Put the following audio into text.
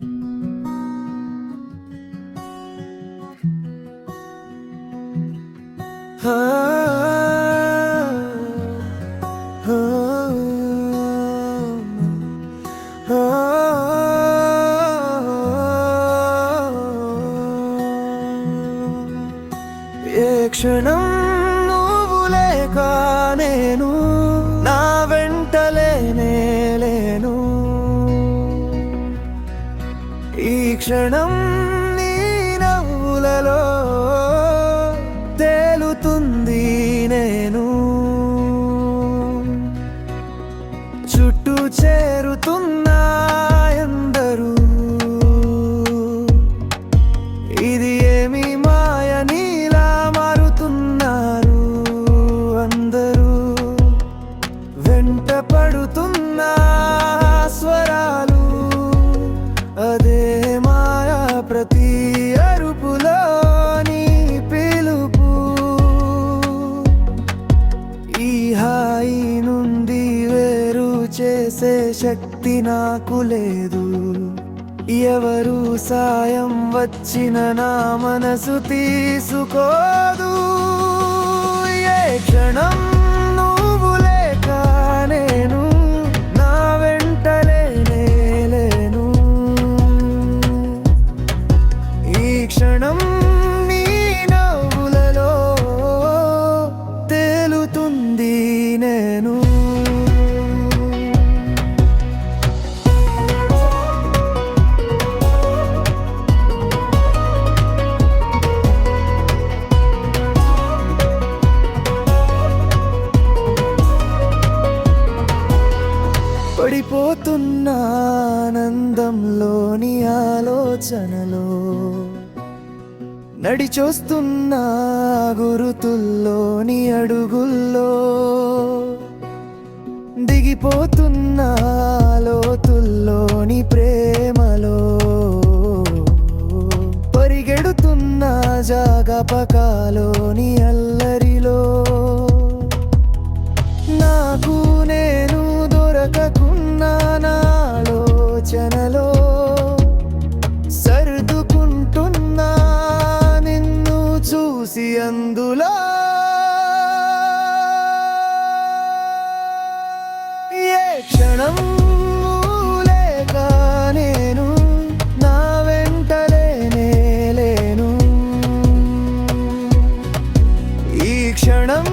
ఏ క్షణం క్షణం నీ నవ్వులలో తేలుతుంది నేను. చుట్టూ చేరుతున్నా అందరూ ఇది హాయి నుండి వేరు చేసే శక్తి నాకు లేదు. ఎవరు సాయం వచ్చిన నా మనసు తీసుకోదు. పడిపోతున్న ఆనందంలోని ఆలోచనలో. నడిచొస్తున్న గురుతుల్లోని అడుగుల్లో. దిగిపోతున్న లోతుల్లోని ప్రేమలో. పరిగెడుతున్న జాగపకాలోని అల్లరిలో. నాకు అందులో ఏ క్షణం లేక నేను నా వెంటలేనే లేను ఈ క్షణం